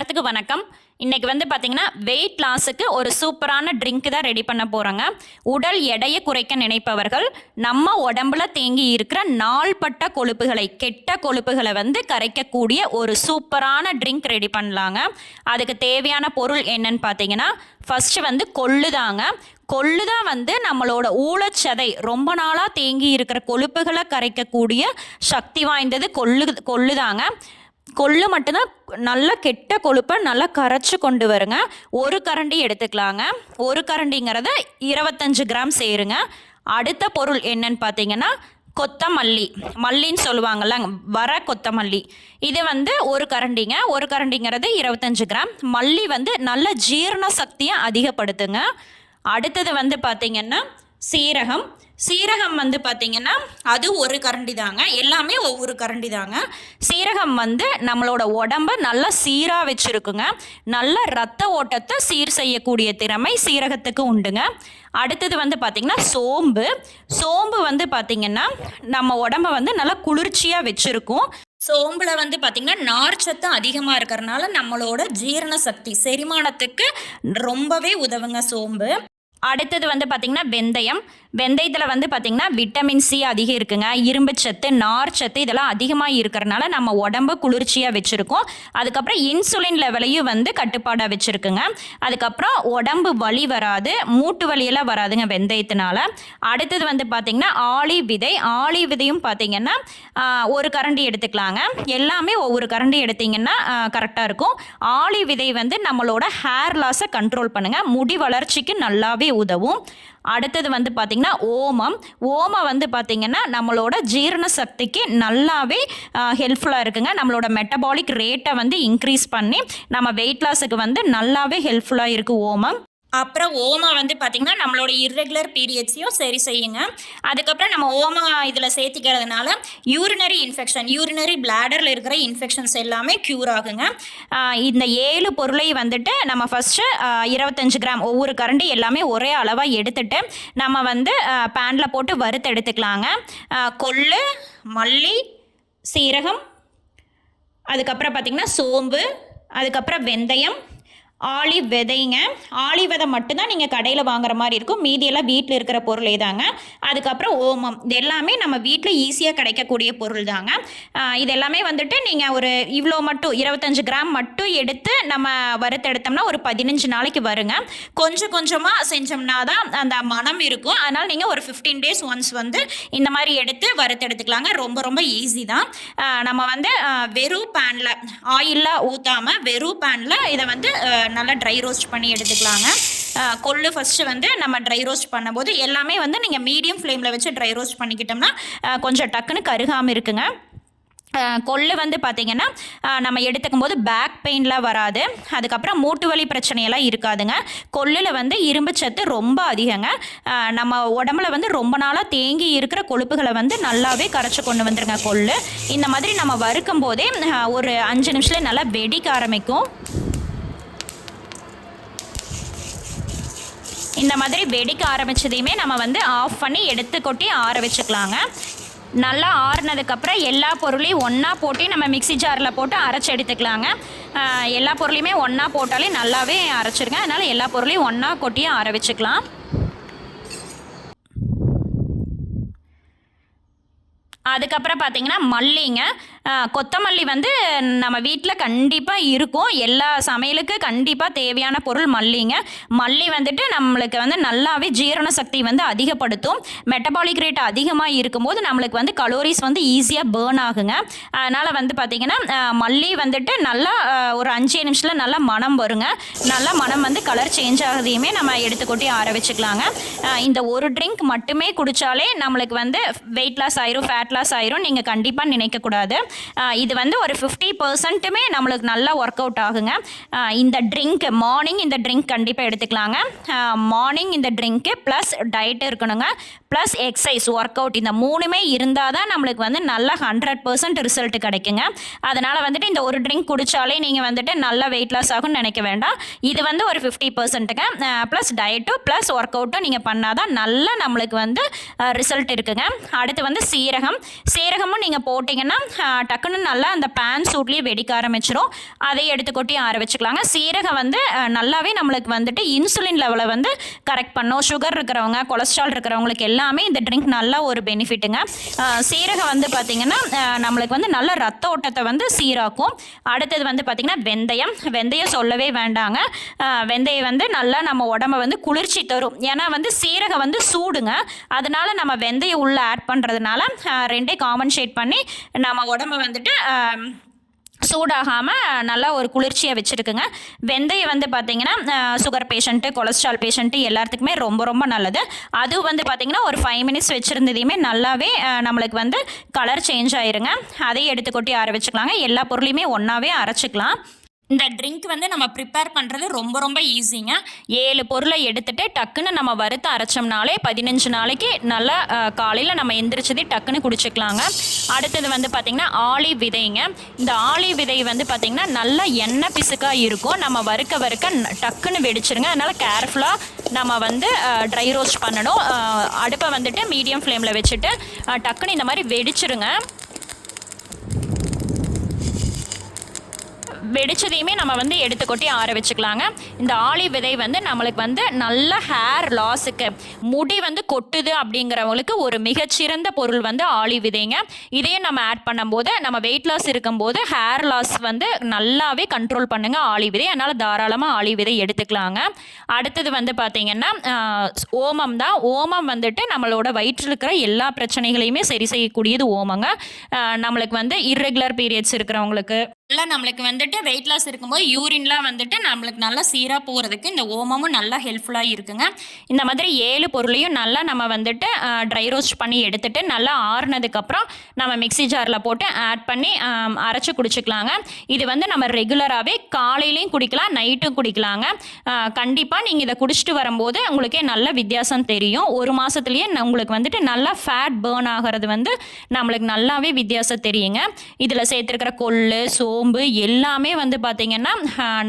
எல்லாத்துக்கும் வணக்கம். இன்றைக்கி வந்து பார்த்திங்கன்னா வெயிட் லாஸுக்கு ஒரு சூப்பரான ட்ரிங்க் தான் ரெடி பண்ண போகிறோங்க உடல் எடையை குறைக்க நினைப்பவர்கள் நம்ம உடம்புல தேங்கி இருக்கிற நாள்பட்ட கொழுப்புகளை கெட்ட கொழுப்புகளை வந்து கரைக்கக்கூடிய ஒரு சூப்பரான ட்ரிங்க் ரெடி பண்ணலாங்க. அதுக்கு தேவையான பொருள் என்னன்னு பார்த்தீங்கன்னா ஃபஸ்ட்டு வந்து கொள்ளு தாங்க கொள்ளு தான் வந்து நம்மளோட ஊழச்சதை ரொம்ப நாளாக தேங்கி இருக்கிற கொழுப்புகளை கரைக்கக்கூடிய சக்தி வாய்ந்தது கொள்ளு கொள்ளுதாங்க. கொள்ளு மட்டும்தான் நல்லா கெட்ட கொழுப்பை நல்லா கரைச்சி கொண்டு வருங்க. ஒரு கரண்டி எடுத்துக்கலாங்க. ஒரு கரண்டிங்கிறத இருபத்தஞ்சு கிராம் சேருங்க. அடுத்த பொருள் என்னன்னு பார்த்தீங்கன்னா கொத்தமல்லி. மல்லின்னு சொல்லுவாங்கல்ல வர கொத்தமல்லி. இது வந்து ஒரு கரண்டிங்க. ஒரு கரண்டிங்கிறது இருபத்தஞ்சு கிராம். மல்லி வந்து நல்ல ஜீரண சக்தியை அதிகப்படுத்துங்க. அடுத்தது வந்து பார்த்திங்கன்னா சீரகம். சீரகம் வந்து பார்த்திங்கன்னா அது ஒரு கரண்டி தாங்க. எல்லாமே ஒவ்வொரு கரண்டி தாங்க. சீரகம் வந்து நம்மளோட உடம்ப நல்லா சீராக வச்சுருக்குங்க. நல்ல ரத்த ஓட்டத்தை சீர் செய்யக்கூடிய திறமை சீரகத்துக்கு உண்டுங்க. அடுத்தது வந்து பார்த்திங்கன்னா சோம்பு. சோம்பு வந்து பார்த்திங்கன்னா நம்ம உடம்ப வந்து நல்லா குளிர்ச்சியாக வச்சுருக்கும். சோம்பில் வந்து பார்த்திங்கன்னா நார்ச்சத்து அதிகமாக இருக்கிறனால நம்மளோட ஜீரண சக்தி செரிமானத்துக்கு ரொம்பவே உதவுங்க சோம்பு. அடுத்தது வந்து பார்த்திங்கன்னா வெந்தயம். வெந்தயத்தில் வந்து பார்த்திங்கன்னா விட்டமின் சி அதிகம் இருக்குங்க. இரும்புச்சத்து நார்ச்சத்து இதெல்லாம் அதிகமாக இருக்கிறனால நம்ம உடம்பு குளிர்ச்சியாக வச்சுருக்கோம். அதுக்கப்புறம் இன்சுலின் லெவலையும் வந்து கட்டுப்பாடாக வச்சுருக்குங்க. அதுக்கப்புறம் உடம்பு வலி வராது மூட்டு வலியெல்லாம் வராதுங்க வெந்தயத்தினால. அடுத்தது வந்து பார்த்திங்கன்னா ஆளி விதை. ஆளி விதையும் பார்த்திங்கன்னா ஒரு கரண்டி எடுத்துக்கலாங்க. எல்லாமே ஒவ்வொரு கரண்டி எடுத்திங்கன்னா கரெக்டாக இருக்கும். ஆளி விதை வந்து நம்மளோட ஹேர் லாஸை கண்ட்ரோல் பண்ணுங்கள் முடி வளர்ச்சிக்கு நல்லாவே உதவும். அடுத்தது வந்து பார்த்திங்கன்னா ஓமம். ஓமம் வந்து பார்த்திங்கன்னா நம்மளோட ஜீரண சக்திக்கு நல்லாவே ஹெல்ப்ஃபுல்லாக இருக்குங்க. நம்மளோட மெட்டபாலிக் ரேட்டை வந்து இன்க்ரீஸ் பண்ணி நம்ம வெயிட் லாஸுக்கு வந்து நல்லாவே ஹெல்ப்ஃபுல்லாக இருக்குது ஓமம். அப்புறம் ஓமம் வந்து பார்த்திங்கன்னா நம்மளோட இர்ரெகுலர் பீரியட்ஸையும் சரி செய்யுங்க. அதுக்கப்புறம் நம்ம ஓமம் இதில் சேர்த்திக்கிறதுனால யூரினரி இன்ஃபெக்ஷன் யூரினரி பிளாடரில் இருக்கிற இன்ஃபெக்ஷன்ஸ் எல்லாமே க்யூர் ஆகுங்க. இந்த ஏழு பொருளை வந்துட்டு நம்ம ஃபஸ்ட்டு இருபத்தஞ்சு கிராம் ஒவ்வொரு கரண்டி எல்லாமே ஒரே அளவாக எடுத்துட்டு நம்ம வந்து பேனில் போட்டு வறுத்து எடுத்துக்கலாங்க. கொள்ளு மல்லி சீரகம் அதுக்கப்புறம் பார்த்திங்கன்னா சோம்பு அதுக்கப்புறம் வெந்தயம் ஆளி விதைங்க. ஆளி விதை மட்டும்தான் நீங்கள் கடையில் வாங்குற மாதிரி இருக்கும். மீதியெல்லாம் வீட்டில் இருக்கிற பொருளே தாங்க அதுக்கப்புறம் ஓமம். இது எல்லாமே நம்ம வீட்டில் ஈஸியாக கிடைக்கக்கூடிய பொருள் தாங்க. இது எல்லாமே வந்துட்டு நீங்கள் ஒரு இவ்வளோ மட்டும் இருபத்தஞ்சு கிராம் மட்டும் எடுத்து நம்ம வறுத்தெடுத்தோம்னா ஒரு பதினஞ்சு நாளைக்கு வருங்க. கொஞ்சம் கொஞ்சமாக செஞ்சோம்னா தான் அந்த மனம் இருக்கும். அதனால் நீங்கள் ஒரு ஃபிஃப்டீன் டேஸ் ஒன்ஸ் வந்து இந்த மாதிரி எடுத்து வறுத்தெடுத்துக்கலாங்க ரொம்ப ரொம்ப ஈஸி தான். நம்ம வந்து வெறும் பேனில் ஆயிலாக ஊற்றாமல் வெறும் பேனில் இதை வந்து நல்லா ட்ரை ரோஸ்ட் பண்ணி எடுத்துக்கலாங்க. கொள்ளு ஃபஸ்ட்டு வந்து நம்ம ட்ரை ரோஸ்ட் பண்ணும்போது எல்லாமே வந்து நீங்கள் மீடியம் ஃப்ளேமில் வச்சு ட்ரை ரோஸ்ட் பண்ணிக்கிட்டோம்னா கொஞ்சம் டக்குன்னு கருகாமல் இருக்குங்க. கொள்ளு வந்து பார்த்திங்கன்னா நம்ம எடுத்துக்கும் போது பேக் பெயின்லாம் வராது. அதுக்கப்புறம் மூட்டு வலி பிரச்சனையெல்லாம் இருக்காதுங்க. கொள்ளில் வந்து இரும்பு சத்து ரொம்ப அதிகங்க. நம்ம உடம்புல வந்து ரொம்ப நாளாக தேங்கி இருக்கிற கொழுப்புகளை வந்து நல்லாவே கரைச்சி கொண்டு வந்துருங்க கொள்ளு. இந்த மாதிரி நம்ம வறுக்கும் போதே ஒரு அஞ்சு நிமிஷத்துல நல்லா வெடிக்க ஆரம்பிக்கும். இந்த மாதிரி வெடிக்க ஆரம்பிச்சதையுமே நம்ம வந்து ஆஃப் பண்ணி எடுத்து கொட்டி ஆற வச்சுக்கலாங்க. நல்லா ஆறுனதுக்கப்புறம் எல்லா பொருளையும் ஒன்றா போட்டு நம்ம மிக்ஸி ஜாரில் போட்டு அரைச்சி எடுத்துக்கலாங்க. எல்லா பொருளையுமே ஒன்றா போட்டாலே நல்லாவே அரைச்சிருங்க. அதனால் எல்லா பொருளையும் ஒன்றா கொட்டியும் ஆற வச்சுக்கலாம். அதுக்கப்புறம் பார்த்தீங்கன்னா மல்லிங்க. கொத்தமல்லி வந்து நம்ம வீட்டில் கண்டிப்பாக இருக்கும். எல்லா சமையலுக்கு கண்டிப்பாக தேவையான பொருள் மல்லிங்க. மல்லி வந்துட்டு நம்மளுக்கு வந்து நல்லாவே ஜீரண சக்தி வந்து அதிகப்படுத்தும். மெட்டபாலிக் ரேட் அதிகமாக இருக்கும்போது நம்மளுக்கு வந்து கலோரிஸ் வந்து ஈஸியாக பேர்ன் ஆகுங்க. அதனால் வந்து பார்த்திங்கன்னா மல்லி வந்துட்டு நல்லா ஒரு அஞ்சு நிமிஷத்தில் நல்லா மனம் வருங்க. நல்லா மனம் வந்து கலர் சேஞ்ச் ஆகுதையுமே நம்ம எடுத்துக்கொட்டி ஆர வச்சுக்கலாங்க. இந்த ஒரு ட்ரிங்க் மட்டுமே குடித்தாலே நம்மளுக்கு வந்து வெயிட் லாஸ் ஆயிரும் ஃபேட் லாஸ் ஆயிரும். நீங்கள் கண்டிப்பாக நினைக்கக்கூடாது இது வந்து ஒரு ஃபிஃப்டி பர்சன்ட்டுமே நம்மளுக்கு நல்லா ஒர்க் அவுட் ஆகுங்க இந்த ட்ரிங்க் மார்னிங் இந்த ட்ரிங்க் கண்டிப்பாக எடுத்துக்கலாங்க. மார்னிங் இந்த ட்ரிங்க்கு ப்ளஸ் டயட் இருக்கணுங்க. ப்ளஸ் எக்ஸசைஸ் ஒர்க் அவுட் இந்த மூணுமே இருந்தால் தான் நம்மளுக்கு வந்து நல்லா ஹண்ட்ரட் பர்சன்ட் ரிசல்ட் கிடைக்குங்க. அதனால் வந்துட்டு இந்த ஒரு ட்ரிங்க் குடித்தாலே நீங்கள் வந்துட்டு நல்ல வெயிட் லாஸ் ஆகும்னு நினைக்க வேண்டாம். இது வந்து ஒரு ஃபிஃப்டி பர்சன்ட்டுங்க ப்ளஸ் டயட்டும் ப்ளஸ் ஒர்க் அவுட்டும் நீங்கள் பண்ணால் தான் நல்ல நம்மளுக்கு வந்து ரிசல்ட் இருக்குங்க. அடுத்து வந்து சீரகம். சீரகமும் நீங்கள் போட்டிங்கன்னா டக்குன்னு நல்லா அந்த பேன் சூட்லேயே வெடிக்க ஆரம்பிச்சிடும் அதை எடுத்து கொட்டி ஆற வச்சுக்கலாங்க. சீரகம் வந்து நல்லாவே நம்மளுக்கு வந்துட்டு இன்சுலின் லெவலை வந்து கரெக்ட் பண்ணும். சுகர் இருக்கிறவங்க கொலஸ்ட்ரால் இருக்கிறவங்களுக்கு எல்லாம் எல்லாமே இந்த ட்ரிங்க் நல்லா ஒரு பெனிஃபிட்டுங்க சீரகம் வந்து பார்த்திங்கன்னா நம்மளுக்கு வந்து நல்ல ரத்த ஓட்டத்தை வந்து சீராக்கும். அடுத்தது வந்து பார்த்திங்கன்னா வெந்தயம். வெந்தயம் சொல்லவே வேண்டாங்க. வெந்தயம் வந்து நல்லா நம்ம உடம்ப வந்து குளிர்ச்சி தரும். ஏன்னா வந்து சீரகம் வந்து சூடுங்க. அதனால நம்ம வெந்தயம் உள்ளே ஆட் பண்ணுறதுனால ரெண்டே காமன்ஷேட் பண்ணி நம்ம உடம்ப வந்துட்டு சூடாகாமல் நல்லா ஒரு குளிர்ச்சியாக வச்சுருக்குங்க. வெந்தயம் வந்து பார்த்திங்கன்னா சுகர் பேஷண்ட்டு கொலஸ்ட்ரால் பேஷண்ட்டு எல்லாத்துக்குமே ரொம்ப ரொம்ப நல்லது. அது வந்து பார்த்திங்கன்னா ஒரு ஃபைவ் மினிட்ஸ் வச்சுருந்ததையுமே நல்லாவே நம்மளுக்கு வந்து கலர் சேஞ்ச் ஆயிருங்க. அதையும் எடுத்து கொட்டி ஆற வச்சுக்கலாங்க. எல்லா பொருளையுமே ஒன்றாவே அரைச்சிக்கலாம். இந்த ட்ரிங்க் வந்து நம்ம ப்ரிப்பேர் பண்ணுறது ரொம்ப ரொம்ப ஈஸிங்க ஏழு பொருளை எடுத்துகிட்டு டக்குன்னு நம்ம வறுத்து அரைச்சோம்னாலே பதினஞ்சு நாளைக்கு நல்லா காலையில் நம்ம எந்திரிச்சதே டக்குன்னு குடிச்சிக்கலாங்க. அடுத்தது வந்து பார்த்திங்கன்னா ஆளி விதைங்க. இந்த ஆளி விதை வந்து பார்த்திங்கன்னா நல்லா எண்ணெய் பிசுக்காக இருக்கும். நம்ம வறுக்க வறுக்க டக்குன்னு வெடிச்சிருங்க. அதனால் கேர்ஃபுல்லாக நம்ம வந்து ட்ரை ரோஸ்ட் பண்ணணும். அடுப்பை வந்துட்டு மீடியம் ஃப்ளேமில் வச்சுட்டு டக்குன்னு இந்த மாதிரி வெடிச்சிருங்க. வெடிச்சதையுமே நம்ம வந்து எடுத்து கொட்டி ஆற வச்சுக்கலாங்க. இந்த ஆளி விதை வந்து நம்மளுக்கு வந்து நல்ல ஹேர் லாஸுக்கு முடி வந்து கொட்டுது அப்படிங்கிறவங்களுக்கு ஒரு மிகச்சிறந்த பொருள் வந்து ஆளி விதைங்க. இதையும் நம்ம ஆட் பண்ணும்போது நம்ம வெயிட் லாஸ் இருக்கும்போது ஹேர் லாஸ் வந்து நல்லாவே கண்ட்ரோல் பண்ணுங்க ஆளி விதை. அதனால் தாராளமாக ஆளி விதை எடுத்துக்கலாங்க. அடுத்தது வந்து பார்த்திங்கன்னா ஓமம் தான். ஓமம் வந்துட்டு நம்மளோட வயிற்றில் இருக்கிற எல்லா பிரச்சனைகளையுமே சரி செய்யக்கூடியது ஓமங்க. நம்மளுக்கு வந்து இர்ரெகுலர் பீரியட்ஸ் இருக்கிறவங்களுக்கு நல்லா நம்மளுக்கு வந்துட்டு வெயிட் லாஸ் இருக்கும்போது யூரின்லாம் வந்துட்டு நம்மளுக்கு நல்லா சீராக போகிறதுக்கு இந்த ஓமமும் நல்லா ஹெல்ப்ஃபுல்லாக இருக்குங்க. இந்த மாதிரி ஏழு பொருளையும் நல்லா நம்ம வந்துட்டு ட்ரை ரோஸ்ட் பண்ணி எடுத்துட்டு நல்லா ஆறுனதுக்கப்புறம் நம்ம மிக்ஸி ஜாரில் போட்டு ஆட் பண்ணி அரைச்சி குடிச்சிக்கலாங்க. குடிச்சுக்கலாங்க இது வந்து நம்ம ரெகுலராகவே காலையிலையும் குடிக்கலாம் நைட்டும் குடிக்கலாங்க. கண்டிப்பாக நீங்கள் இதை குடிச்சிட்டு வரும்போது உங்களுக்கே நல்ல வித்தியாசம் தெரியும். ஒரு மாதத்துலேயே உங்களுக்கு வந்துட்டு நல்லா ஃபேட் பேர்ன் ஆகிறது வந்து நம்மளுக்கு நல்லாவே வித்தியாசம் தெரியுங்க. இதில் சேர்த்துருக்கிற கொள்ளு சோம்பு எல்லாமே வந்து பார்த்திங்கன்னா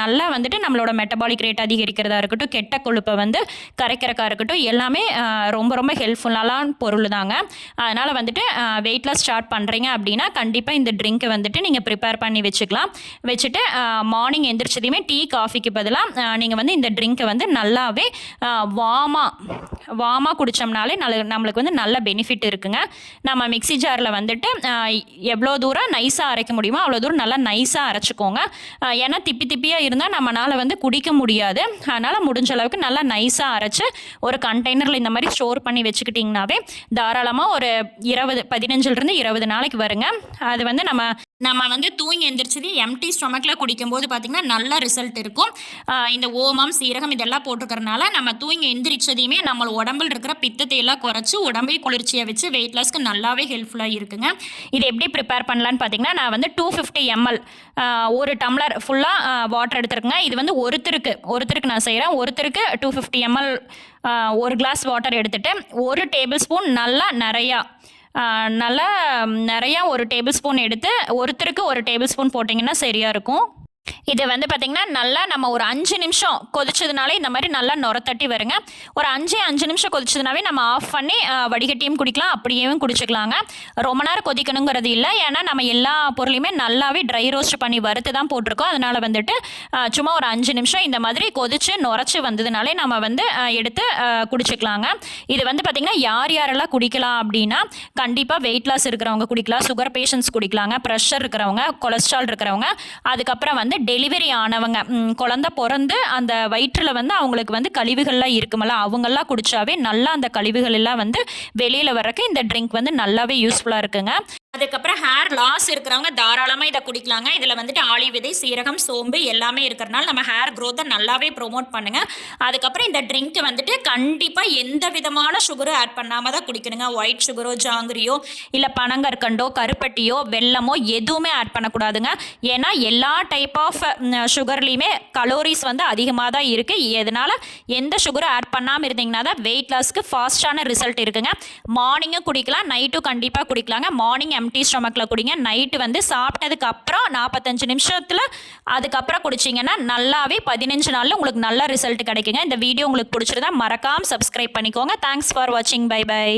நல்லா வந்துட்டு நம்மளோட மெட்டபாலிக் ரேட் அதிகரிக்கிறதா இருக்கட்டும் கெட்ட கொழுப்பை வந்து கரைக்கிறக்கா இருக்கட்டும் எல்லாமே ரொம்ப ரொம்ப ஹெல்ப்ஃபுல்லான பொருள் தாங்க அதனால் வந்துட்டு வெயிட் லாஸ் ஸ்டார்ட் பண்ணுறீங்க அப்படின்னா கண்டிப்பாக இந்த ட்ரிங்க்கை வந்துட்டு நீங்கள் ப்ரிப்பேர் பண்ணி வச்சுக்கலாம். வச்சுட்டு மார்னிங் எந்திரிச்சதையுமே டீ காஃபிக்கு பதிலாக நீங்கள் வந்து இந்த ட்ரிங்க்கை வந்து நல்லாவே வாமாக வாமாக குடித்தோம்னாலே நல்ல நம்மளுக்கு வந்து நல்ல பெனிஃபிட் இருக்குங்க. நம்ம மிக்ஸி ஜாரில் வந்துட்டு எவ்வளோ தூரம் நைஸாக அரைக்க முடியுமோ அவ்வளோ தூரம் நல்லா நைஸாக அரைச்சிக்கோங்க. ஏன்னா திப்பி திப்பியாக இருந்தால் நம்மளால் வந்து குடிக்க முடியாது. அதனால் முடிஞ்ச அளவுக்கு நல்லா நைஸாக அரைச்சு ஒரு கண்டெய்னரில் இந்த மாதிரி ஸ்டோர் பண்ணி வச்சுக்கிட்டிங்கனாவே தாராளமாக ஒரு இருபது பதினஞ்சுலேருந்து இருபது நாளைக்கு வருங்க. அது வந்து நம்ம நம்ம வந்து தூங்கி எந்திரிச்சது எம்டி ஸ்டொமக்கில் குடிக்கும்போது பார்த்திங்கன்னா நல்ல ரிசல்ட் இருக்கும். இந்த ஓமம் சீரகம் இதெல்லாம் போட்டுக்கறனால நம்ம தூங்கி எந்திரிச்சதையுமே நம்ம உடம்புல இருக்கிற பித்தத்தை எல்லாம் குறைச்சி உடம்பையும் குளிர்ச்சியை வச்சு வெயிட் லாஸ்க்கு நல்லாவே ஹெல்ப்ஃபுல்லாக இருக்குங்க. இது எப்படி ப்ரிப்பேர் பண்ணலான்னு பார்த்தீங்கன்னா நான் வந்து டூ ஃபிஃப்டி எம்எல் ஒரு டம்ளர் ஃபுல்லாக வாட்டர் எடுத்துருக்குங்க. இது வந்து ஒருத்தருக்கு ஒருத்தருக்கு நான் செய்கிறேன் ஒருத்தருக்கு டூ ஃபிஃப்டி எம்எல் ஒரு கிளாஸ் வாட்டர் எடுத்துகிட்டு ஒரு டேபிள் ஸ்பூன் நல்லா நிறையா நல்லா நிறையா ஒரு டேபிள் ஸ்பூன் எடுத்து ஒருத்தருக்கு ஒரு டேபிள் ஸ்பூன் போட்டிங்கன்னா சரியாக இருக்கும். இது வந்து பார்த்திங்கன்னா நல்லா நம்ம ஒரு அஞ்சு நிமிஷம் கொதிச்சதுனாலே இந்த மாதிரி நல்லா நுரத்தட்டி வருங்க. ஒரு அஞ்சு அஞ்சு நிமிஷம் கொதிச்சதுனாவே நம்ம ஆஃப் பண்ணி வடிகட்டியும் குடிக்கலாம் அப்படியேவும் குடிச்சிக்கலாங்க. ரொம்ப நேரம் கொதிக்கணுங்கிறது இல்லை. ஏன்னா நம்ம எல்லா பொருளையுமே நல்லாவே ட்ரை ரோஸ்ட் பண்ணி வறுத்து தான் போட்டிருக்கோம். அதனால் வந்துட்டு சும்மா ஒரு அஞ்சு நிமிஷம் இந்த மாதிரி கொதிச்சு நுரைச்சி வந்ததுனாலே நம்ம வந்து எடுத்து குடிச்சிக்கலாங்க. இது வந்து பார்த்திங்கன்னா யார் யாரெல்லாம் குடிக்கலாம் அப்படின்னா கண்டிப்பாக வெயிட் லாஸ் இருக்கிறவங்க குடிக்கலாம். சுகர் பேஷண்ட்ஸ் குடிக்கலாங்க. ப்ரெஷர் இருக்கிறவங்க கொலஸ்ட்ரால் இருக்கிறவங்க. அதுக்கப்புறம் வந்து டெலிவரி ஆனவங்க. குழந்த குழந்தை பிறந்து அந்த வயிற்றில் வந்து அவங்களுக்கு வந்து கழிவுகள்லாம் இருக்குமல்ல அவங்கெல்லாம் குடித்தாவே நல்லா அந்த கழிவுகள் எல்லாம் வந்து வெளியில் வர்றக்கு இந்த ட்ரிங்க் வந்து நல்லாவே யூஸ்ஃபுல்லாக இருக்குங்க. அதுக்கப்புறம் ஹேர் லாஸ் இருக்கிறவங்க தாராளமாக இதை குடிக்கலாங்க. இதில் வந்துட்டு ஆளி விதை சீரகம் சோம்பு எல்லாமே இருக்கிறனால நம்ம ஹேர் க்ரோத்தை நல்லாவே ப்ரோமோட் பண்ணுங்கள் அதுக்கப்புறம் இந்த ட்ரிங்க்கு வந்துட்டு கண்டிப்பாக எந்த விதமான சுகரும் ஆட் பண்ணாமல் தான் குடிக்கணுங்க. ஒயிட் சுகரோ ஜாங்கிரியோ இல்லை பனங்கற்கண்டோ கருப்பட்டியோ வெல்லமோ எதுவுமே ஆட் பண்ணக்கூடாதுங்க. ஏன்னா எல்லா டைப் ஆஃப் சுகர்லேயுமே கலோரிஸ் வந்து அதிகமாக தான் இருக்குது இதனால் எந்த சுகரும் ஆட் பண்ணாமல் இருந்தீங்கன்னா தான் வெயிட் லாஸ்க்கு ஃபாஸ்ட்டான ரிசல்ட் இருக்குங்க. மார்னிங்கும் குடிக்கலாம் நைட்டும் கண்டிப்பாக குடிக்கலாங்க. மார்னிங் எம்டி ஸ்டொமக்கில் குடிங்க. நைட்டு வந்து சாப்பிட்டதுக்கு அப்புறம் நாற்பத்தஞ்சு நிமிஷத்தில் அதுக்கப்புறம் குடிச்சிங்கன்னா நல்லாவே பதினஞ்சு நாளில் உங்களுக்கு நல்ல ரிசல்ட் கிடைக்குங்க. இந்த வீடியோ உங்களுக்கு பிடிச்சிருந்தா மறக்காமல் சப்ஸ்கிரைப் பண்ணிக்கோங்க. தேங்க்ஸ் ஃபார் வாட்சிங் பை பை